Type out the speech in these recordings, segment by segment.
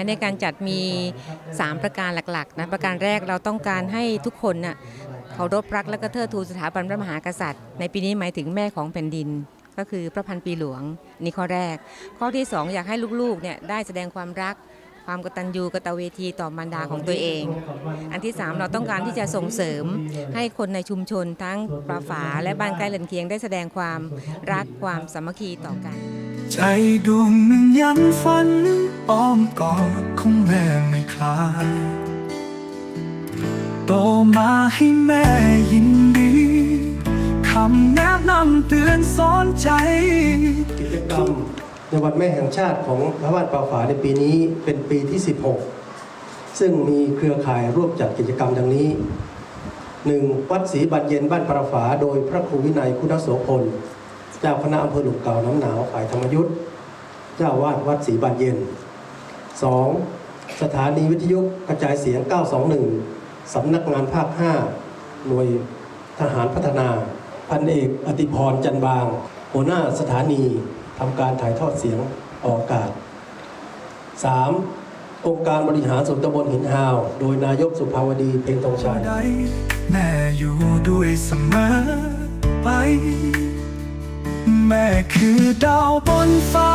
ายในการจัดมี 3 ประการหลักๆนะประการแรกเราต้องการให้ทุกคนน่ะเคารพรักและก็เทิดทูนสถาบันพระมหากษัตริย์ ในปีนี้หมายถึงแม่ของแผ่นดิน ก็คือพระพันปีหลวงนี่ข้อแรก ข้อที่ 2 อยากให้ลูกๆเนี่ยได้แสดงความรักความกตัญญูกตเวทีต่อมารดาของตัวเอง อันที่ 3 เราต้องการที่จะส่งเสริมให้คนในชุมชนทั้งปราฝาและบ้านใกล้เรือนเคียงได้แสดงความรักความสามัคคีต่อกัน ใจดวงหนึ่งยังฝันอ้อมกอดของแม่ไม่คลายโตมาให้แม่ยินดีคำแนะนำเตือนสอนใจกิจกรรมในวันแม่แห่งชาติของพระบ้านป่าฝาในปีนี้เป็นปีที่ 16 ซึ่งมีเครือข่ายร่วมจัดกิจกรรมดังนี้ 1. วัดศรีบันเย็นบ้านป่าฝา โดยพระครูวินัยคุณโสพล เจ้าคณะอำเภอหลุมเก่าน้ำหนาวฝ่ายธรรมยุทธ์เจ้าวาดวัดศรีบันเย็น 2. สถานีวิทยุกระจายเสียง 921 สำนักงานภาค 5 หน่วยทหารพัฒนา พันเอกอติพรจันบาง หัวหน้าสถานีทำการถ่ายทอดเสียงออกอากาศ 3. องค์การบริหารส่วนตำบลหินฮาว โดยนายกสุภาวดีเพ็งทองชัยแม่อยู่ด้วยเสมอไป แม่คือดาวบนฟ้า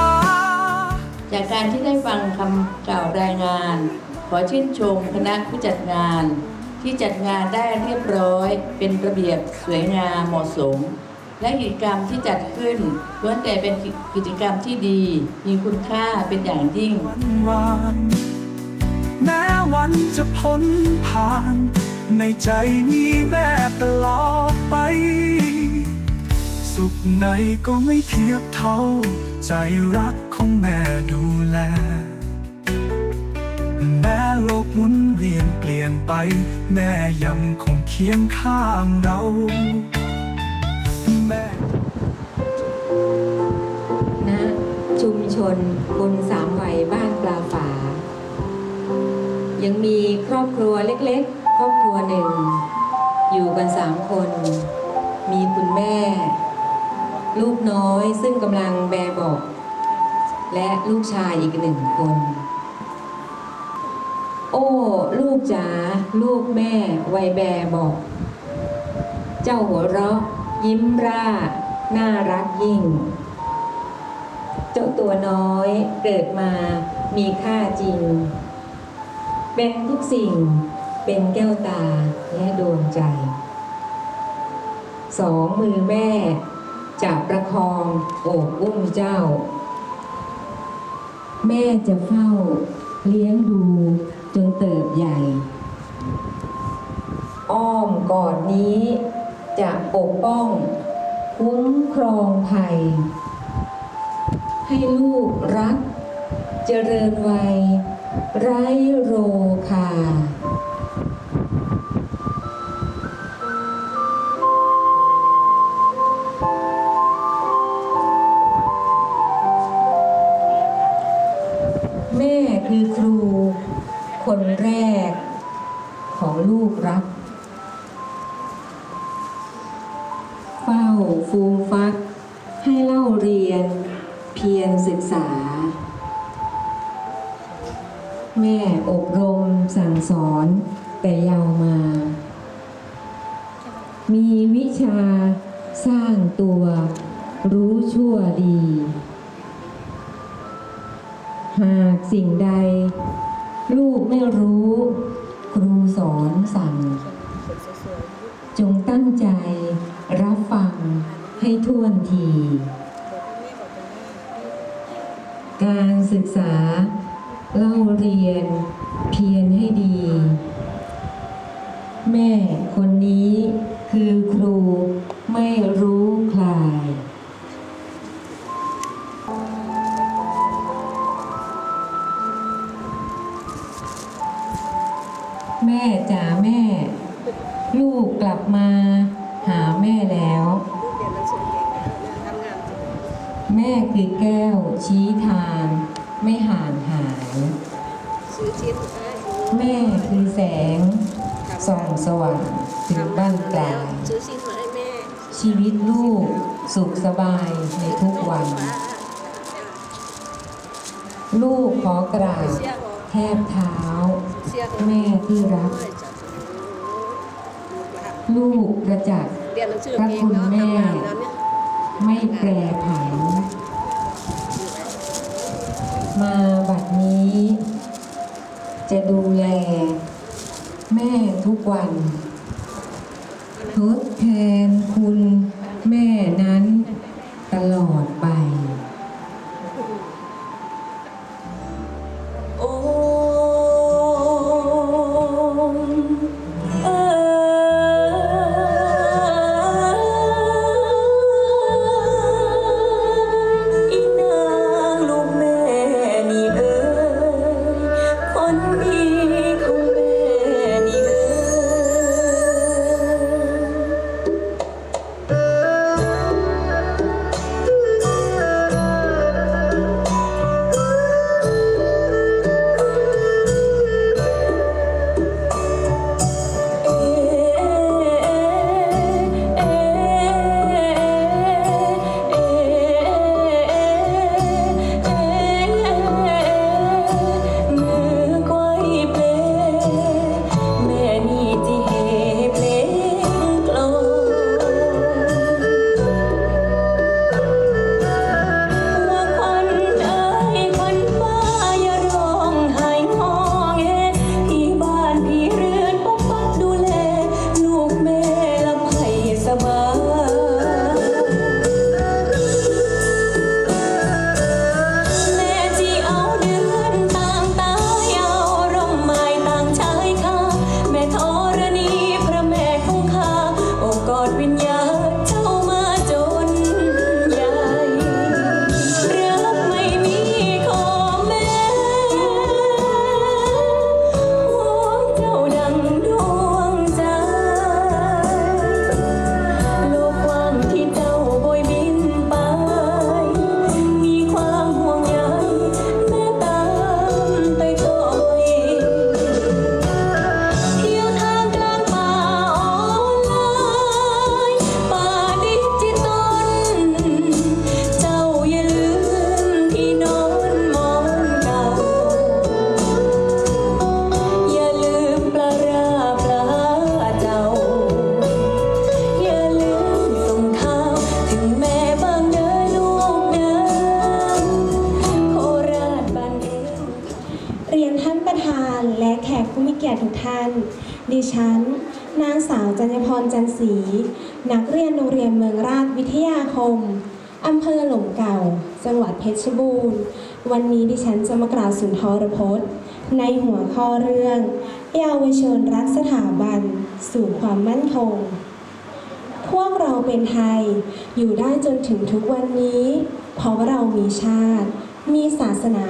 จากการที่ได้ฟังคำกล่าวรายงาน ขอชื่นชมคณะผู้จัดงาน ที่จัดงานได้เรียบร้อย เป็นระเบียบสวยงามเหมาะสม และกิจกรรมที่จัดขึ้นล้วนแต่เป็นกิจกรรมที่ดี มีคุณค่าเป็นอย่างยิ่งวันวานแม้วันจะพ้นผ่าน ในใจมีแม่ตลอดไป สุขไหนก็ไม่เทียบเท่า ใจรักของแม่ดูแล แม้โลกหมุนเวียนเปลี่ยนไป แม่ยังคงเคียงข้างเราแม่ณชุมชนบนสามวัยบ้านปลาฝา ยังมีครอบครัวเล็กๆ ครอบครัวหนึ่ง อยู่กันสามคน มีคุณแม่ ลูกน้อยซึ่งกำลังแบเบอกและลูกชายอีกหนึ่งคน โอ้ ลูกจ๋าลูกแม่วัยแบบอก เจ้าหัวเราะ ยิ้มร่า น่ารักยิ่ง เจ้าตัวน้อยเกิดมามีค่าจริง เป็นทุกสิ่งเป็นแก้วตาและดวงใจ สองมือแม่ จับประคองโอบอุ้มเจ้า แม่จะเฝ้าเลี้ยงดูจนเติบใหญ่ อ้อมกอดนี้จะปกป้องคุ้มครองภัย ให้ลูกรัก เจริญวัย ไร้โรคา ฟัก ให้เล่าเรียน เพียรศึกษา แม่อบรมสั่งสอนแต่ยาวมา มีวิชาสร้างตัวรู้ชั่วดี หากสิ่งใด ลูกไม่รู้ ครูสอนสั่ง จงตั้งใจรับฟัง ให้ท่วนที การศึกษาเล่าเรียนเพียรให้ดี แม่คนนี้คือครูไม่รู้ แสงส่องสว่างถึงบ้านปลายซื้อซีนมาให้แม่ชีวิตลูกสุขสบายในทุกวัน ลูกขอกราบแทบเท้า แม่ที่รัก ลูกประจักษ์เรียนหนังสือพระคุณแม่ ไม่แปรผัน มาบัดนี้ จะดูแล ทุกวันทดแทน ท่าน ดิฉัน นางสาวจันยพรจันศรี นักเรียนโรงเรียนเมืองราชวิทยาคม อำเภอหล่มเก่า จังหวัดเพชรบูรณ์ วันนี้ดิฉันจะมากล่าวสุนทรพจน์ ในหัวข้อเรื่องเยาวชนรักสถาบัน สู่ความมั่นคง พวกเราเป็นไทย อยู่ได้จนถึงทุกวันนี้ เพราะเรามีชาติ มีศาสนา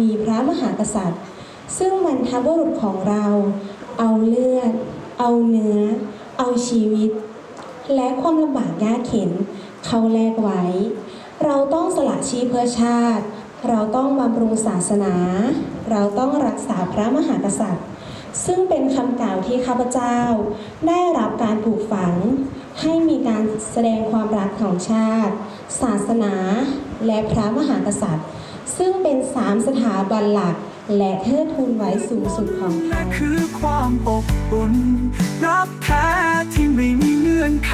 มีพระมหากษัตริย์ ซึ่งบรรพบุรุษของเรา เอาเลือด เอาเนื้อ เอาชีวิต และความลำบากยากเข็น เขาแลกไว้ เราต้องสละชีพเพื่อชาติ เราต้องบำรุงศาสนา เราต้องรักษาพระมหากษัตริย์ ซึ่งเป็นคำกล่าวที่ข้าพเจ้า ได้รับการปลูกฝัง ให้มีการแสดงความรักของชาติ ศาสนา และพระมหากษัตริย์ ซึ่งเป็นสามสถาบันหลัก และเทิดทูนไว้สูงสุดของไทและยคือความอบอุ่นรักแท้ที่ไม่มีเงื่อนไข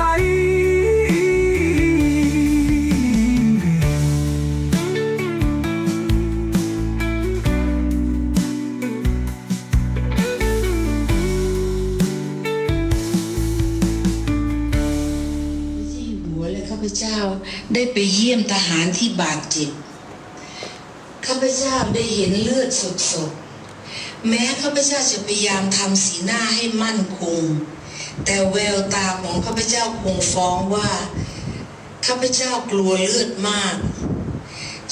ที่หัวและข้าพเจ้าได้ไปเยี่ยมทหารที่บาดเจ็บข้า พเจ้าได้เห็นเลือดสดๆ แม้ข้าพเจ้าจะพยายามทำสีหน้าให้มั่นคง แต่แววตาของข้าพเจ้าคงฟ้องว่า ข้าพเจ้ากลัวเลือดมาก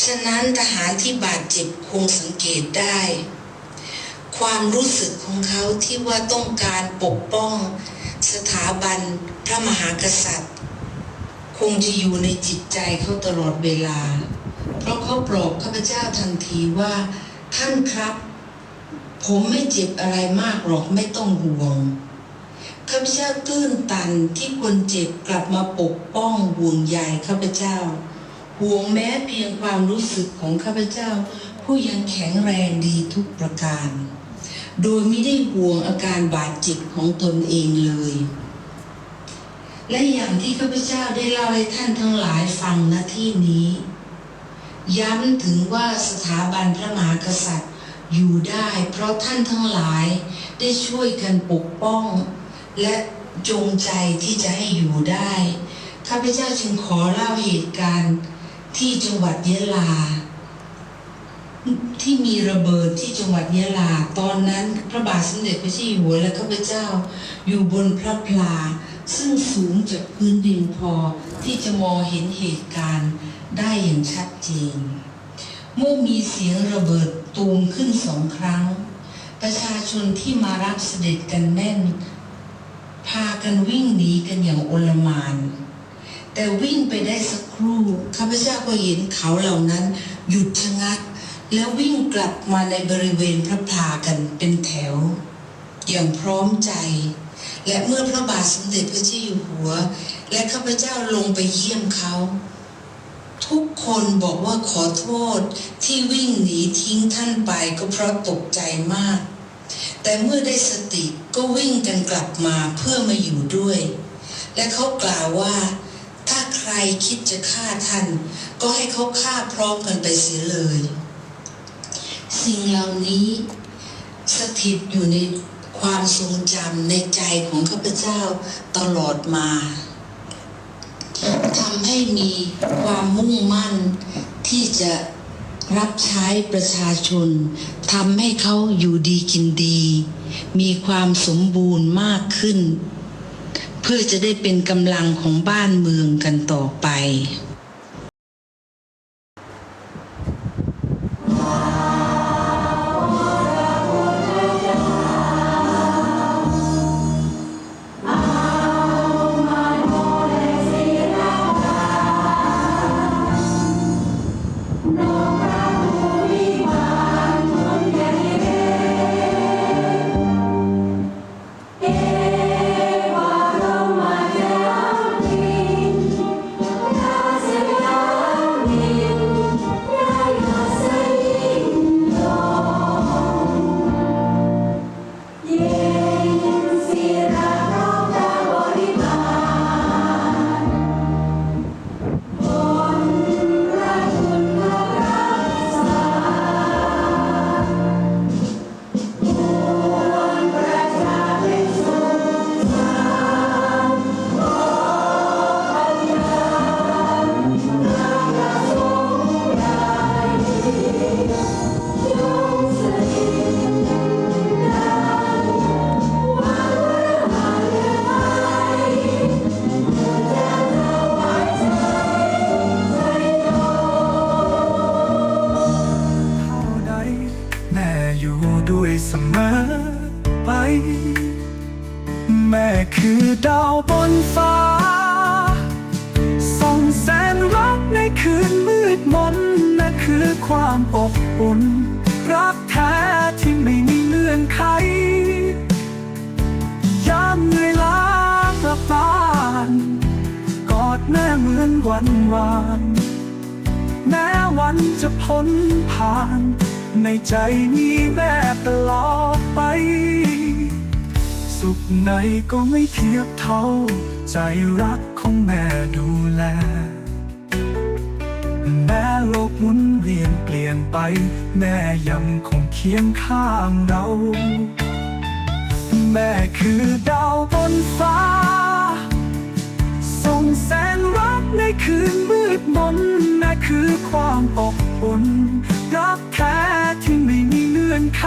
ฉะนั้นทหารที่บาดเจ็บคงสังเกตได้ ความรู้สึกของเขาที่ว่าต้องการปกป้อง สถาบันพระมหากษัตริย์ คงจะอยู่ในจิตใจเขาตลอดเวลา เพราะเขาปลอบข้าพเจ้าทันทีว่าท่านครับ ผมไม่เจ็บอะไรมากหรอกไม่ต้องห่วงข้าพเจ้าตื้นตันที่คนเจ็บกลับมาปกป้องห่วงใยข้าพเจ้าห่วงแม้เพียงความรู้สึกของข้าพเจ้า ผู้ยังแข็งแรงดีทุกประการ โดยไม่ได้ห่วงอาการบาดเจ็บของตนเองเลย และอย่างที่ข้าพเจ้าได้เล่าให้ท่านทั้งหลายฟังณที่นี้ ย้ำถึงว่าสถาบันพระมหากษัตริย์อยู่ได้เพราะท่านทั้งหลายได้ช่วยกันปกป้อง และจงใจที่จะให้อยู่ได้ ข้าพเจ้าจึงขอเล่าเหตุการณ์ที่จังหวัดยะลา ที่มีระเบิดที่จังหวัดยะลา ตอนนั้นพระบาทสมเด็จพระเจ้าอยู่หัวและข้าพเจ้าอยู่บนพระพลา ซึ่งสูงจากพื้นดินพอที่จะมองเห็นเหตุการณ์ ได้อย่างชัดเจน เมื่อมีเสียงระเบิดตูมขึ้นสองครั้ง ประชาชนที่มารับเสด็จกันแน่น พากันวิ่งหนีกันอย่างโอลมาน แต่วิ่งไปได้สักครู่ข้าพเจ้าก็เห็นเขาเหล่านั้น หยุดชะงัก แล้ววิ่งกลับมาในบริเวณพระพลากันเป็นแถว อย่างพร้อมใจและเมื่อพระบาทสมเด็จพระเจ้าอยู่หัว และข้าพเจ้าลงไปเยี่ยมเขา ทุกคนบอกว่าขอโทษที่วิ่งหนีทิ้งท่านไปก็เพราะตกใจมาก แต่เมื่อได้สติก็วิ่งกันกลับมาเพื่อมาอยู่ด้วย และเขากล่าวว่า ถ้าใครคิดจะฆ่าท่าน ก็ให้เขาฆ่าพร้อมกันไปเสียเลย สิ่งเหล่านี้ สถิตอยู่ในความทรงจำในใจของข้าพเจ้าตลอดมา ทำให้มีความมุ่งมั่นที่จะรับใช้ประชาชนทำให้เขาอยู่ดีกินดี มีความสมบูรณ์มากขึ้น เพื่อจะได้เป็นกำลังของบ้านเมืองกันต่อไป ความอบอุ่น รักแท้ที่ไม่มีเงื่อนไขยามเหนื่อยล้ากลับบ้านกอดแม่เหมือนวันวานแม้วันจะพ้นผ่าน ในใจมีแม่ตลอดไป สุขไหนก็ไม่เทียบเท่า ใจรักของแม่ดูแล โลกหมุนเวียนเปลี่ยนไป แม่ยังคงเคียงข้างเรา แม่คือดาวบนฟ้า ส่งแสงรักในคืนมืดมนนั่คือความอบอุ่นรักแท้ที่ไม่มีเงื่อนไข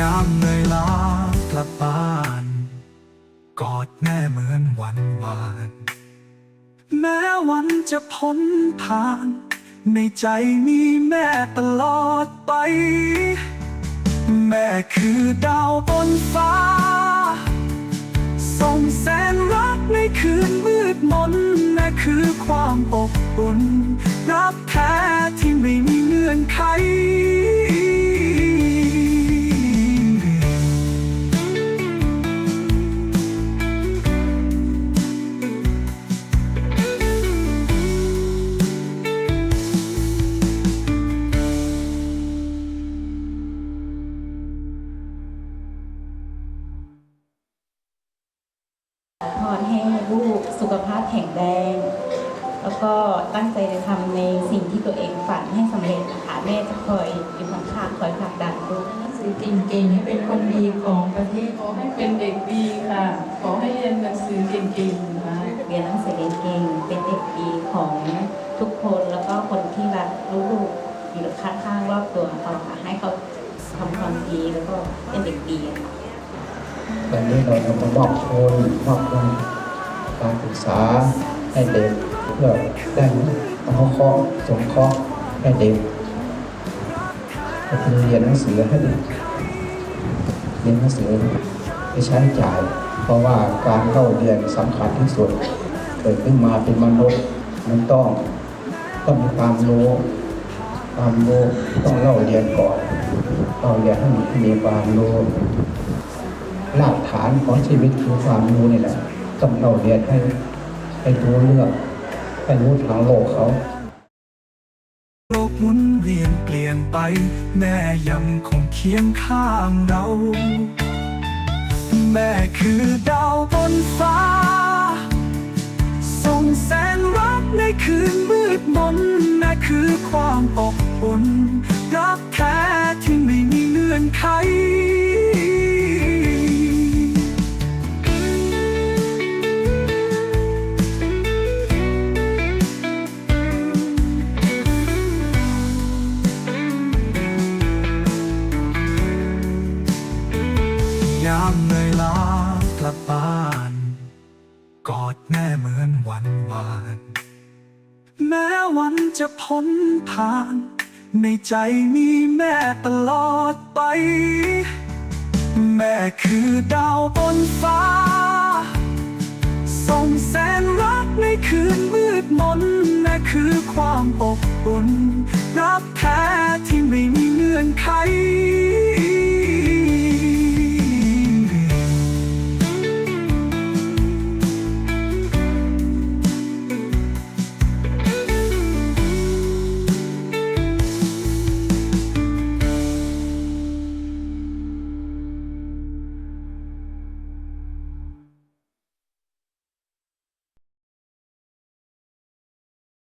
ยามเหนื่อยล้ากลับบ้าน กอดแม่เหมือนวันวาน แม้วันจะพ้นผ่าน ในใจมีแม่ตลอดไป แม่คือดาวบนฟ้า ส่งแสนรักในคืนมืดมนนั่คือความอบอุ่น รักแท้ที่ไม่มีเงื่อนไข เป็นเด็กดีของทุกคนแล้วก็คนที่รักลูกๆอยู่ข้างๆรอบตัวเขาค่ะให้เขาทำความดีแล้วก็เป็นเด็กดีค่ะวันนี้เราจะมามอบทุนมอบทุนการศึกษาให้เด็กเพื่อได้เคราะห์สงเคราะห์ให้เด็กเรียนหนังสือให้เด็กเรียนหนังสือไปใช้จ่าย เพราะว่าการเข้าเรียนสำคัญที่สุด เกิดขึ้นมาเป็นมนุษย์มันต้องต้องมีความรู้ความรู้ต้องเล่าเรียนก่อนต้องเรียนให้มีความรู้รากฐานของชีวิตคือความรู้นี่แหละต้องเราเรียนให้ให้รู้เรื่องให้รู้ทางโลกเขาโลกหมุนเวียนเปลี่ยนไป แม่ยังคงเคียงข้างเรา แม่คือดาวบนฟ้า ในคืนมืดมนแม่คือความอบอุ่นรักแท้ที่ไม่มีเงื่อนไข ในใจมีแม่ตลอดไป แม่คือดาวบนฟ้า ส่งแสนรักในคืนมืดมนแม่คือความอบอุ่น รับแท้ที่ไม่มีเงื่อนไข